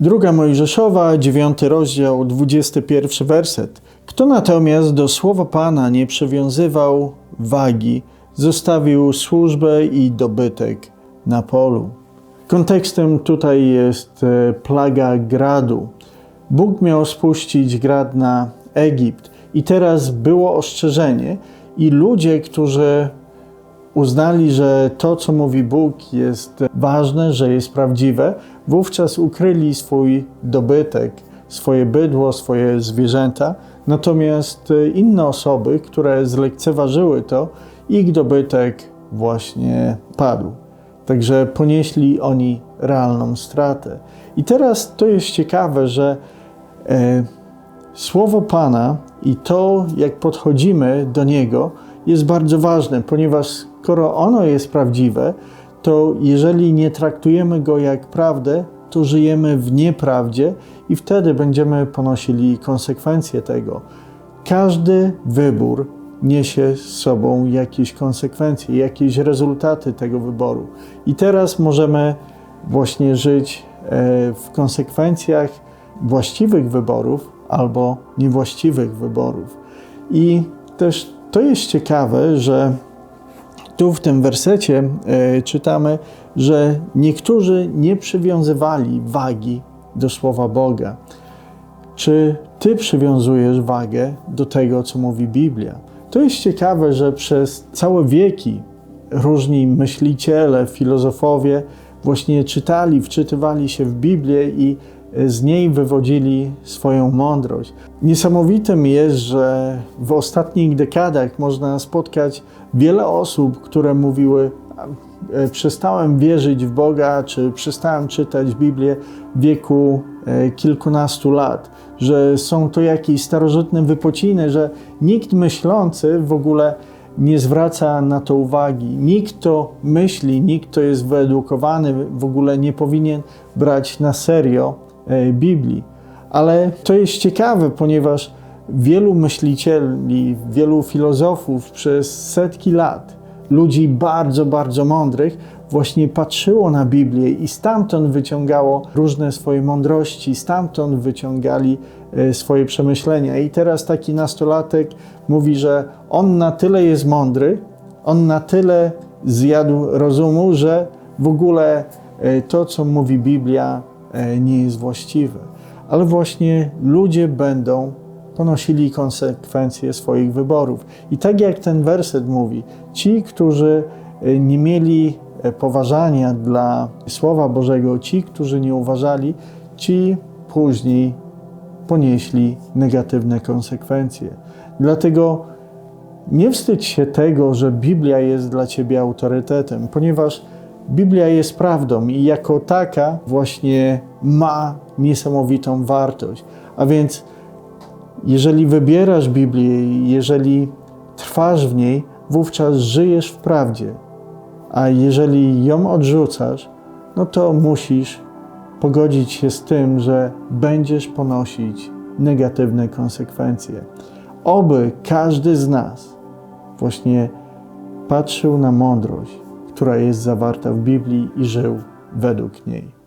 Druga Mojżeszowa, dziewiąty rozdział, dwudziesty pierwszy werset. Kto natomiast do słowa Pana nie przywiązywał wagi, zostawił służbę i dobytek na polu. Kontekstem tutaj jest e, plaga gradu. Bóg miał spuścić grad na Egipt i teraz było ostrzeżenie i ludzie, którzy uznali, że to, co mówi Bóg, jest ważne, że jest prawdziwe, wówczas ukryli swój dobytek, swoje bydło, swoje zwierzęta. Natomiast inne osoby, które zlekceważyły to, ich dobytek właśnie padł. Także ponieśli oni realną stratę. I teraz to jest ciekawe, że e, słowo Pana i to, jak podchodzimy do niego, jest bardzo ważne, ponieważ skoro ono jest prawdziwe, to jeżeli nie traktujemy go jak prawdę, to żyjemy w nieprawdzie i wtedy będziemy ponosili konsekwencje tego. Każdy wybór niesie z sobą jakieś konsekwencje, jakieś rezultaty tego wyboru. I teraz możemy właśnie żyć e, w konsekwencjach właściwych wyborów albo niewłaściwych wyborów. I też to jest ciekawe, że tu w tym wersecie e, czytamy, że niektórzy nie przywiązywali wagi do słowa Boga. Czy ty przywiązujesz wagę do tego, co mówi Biblia? To jest ciekawe, że przez całe wieki różni myśliciele, filozofowie właśnie czytali, wczytywali się w Biblię i z niej wywodzili swoją mądrość. Niesamowitym jest, że w ostatnich dekadach można spotkać wiele osób, które mówiły: e, Przestałem wierzyć w Boga, czy przestałem czytać Biblię w wieku e, kilkunastu lat, że są to jakieś starożytne wypociny, że nikt myślący w ogóle nie zwraca na to uwagi. Nikt, kto myśli, nikt, kto jest wyedukowany, w ogóle nie powinien brać na serio Biblii. Ale to jest ciekawe, ponieważ wielu myślicieli, wielu filozofów przez setki lat, ludzi bardzo, bardzo mądrych, właśnie patrzyło na Biblię i stamtąd wyciągało różne swoje mądrości, stamtąd wyciągali e, swoje przemyślenia. I teraz taki nastolatek mówi, że on na tyle jest mądry, on na tyle zjadł rozumu, że w ogóle e, to, co mówi Biblia, E, nie jest właściwe. Ale właśnie ludzie będą ponosili konsekwencje swoich wyborów. I tak jak ten werset mówi, ci, którzy e, nie mieli e, poważania dla Słowa Bożego, ci, którzy nie uważali, ci później ponieśli negatywne konsekwencje. Dlatego nie wstydź się tego, że Biblia jest dla ciebie autorytetem, ponieważ Biblia jest prawdą i jako taka właśnie ma niesamowitą wartość. A więc, jeżeli wybierasz Biblię, jeżeli trwasz w niej, wówczas żyjesz w prawdzie. A jeżeli ją odrzucasz, no to musisz pogodzić się z tym, że będziesz ponosić negatywne konsekwencje. Oby każdy z nas właśnie patrzył na mądrość która jest zawarta w Biblii i żył według niej.